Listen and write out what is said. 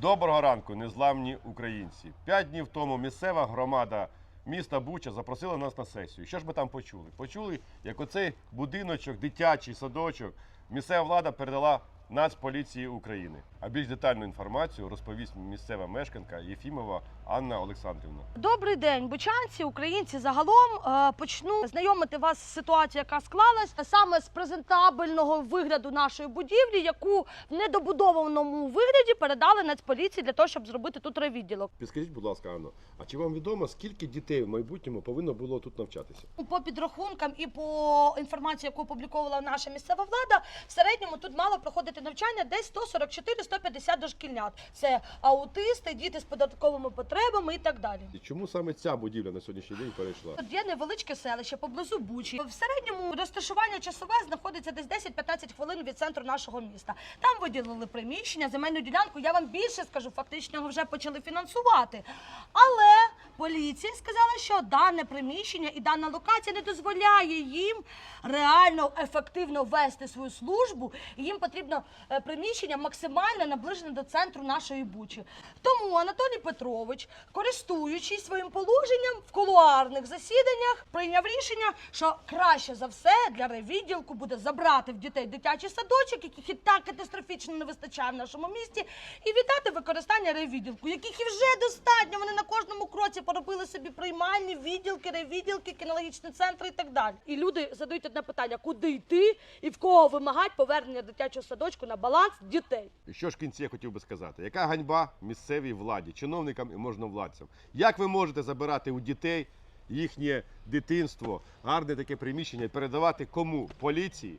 Доброго ранку, незламні українці. П'ять днів тому місцева громада міста Буча запросила нас на сесію. Що ж ми там почули? Почули, як оцей будиночок, дитячий садочок, місцева влада передала Нацполіції України. А більш детальну інформацію розповість місцева мешканка Єфімова Анна Олександрівна. Добрий день, бучанці, українці. Загалом е, почну знайомити вас з ситуацією, яка склалась саме з презентабельного вигляду нашої будівлі, яку в недобудованому вигляді передали Нацполіції для того, щоб зробити тут райвідділок. Підскажіть, будь ласка, Анно, а чи вам відомо, скільки дітей в майбутньому повинно було тут навчатися? По підрахункам і по інформації, яку опубліковувала наша місцева влада, в середньому тут мало проходити навчання десь 144-150 дошкільнят. Це аутисти, діти з податковими потребами і так далі. І чому саме ця будівля на сьогоднішній день перейшла? Тут є невеличке селище поблизу Бучі. В середньому розташування часове знаходиться десь 10-15 хвилин від центру нашого міста. Там виділили приміщення, земельну ділянку. Я вам більше скажу, фактично його вже почали фінансувати. Але поліція сказала, що дане приміщення і дана локація не дозволяє їм реально ефективно вести свою службу. І їм потрібно е, приміщення максимально наближене до центру нашої бучі. Тому Анатолій Петрович, користуючись своїм положенням в кулуарних засіданнях, прийняв рішення, що краще за все для райвідділку буде забрати в дітей дитячий садочок, яких і так катастрофічно не вистачає в нашому місті, і віддати використання райвідділку, яких і вже достатньо. Вони на кожному кроці поробили собі приймальні відділки, райвідділки, кінологічні центри і так далі. І люди задають одне питання: куди йти і в кого вимагати повернення дитячого садочку на баланс дітей. І що ж в кінці я хотів би сказати? Яка ганьба місцевій владі, чиновникам і можновладцям? Як ви можете забирати у дітей їхнє дитинство, гарне таке приміщення і передавати кому? Поліції?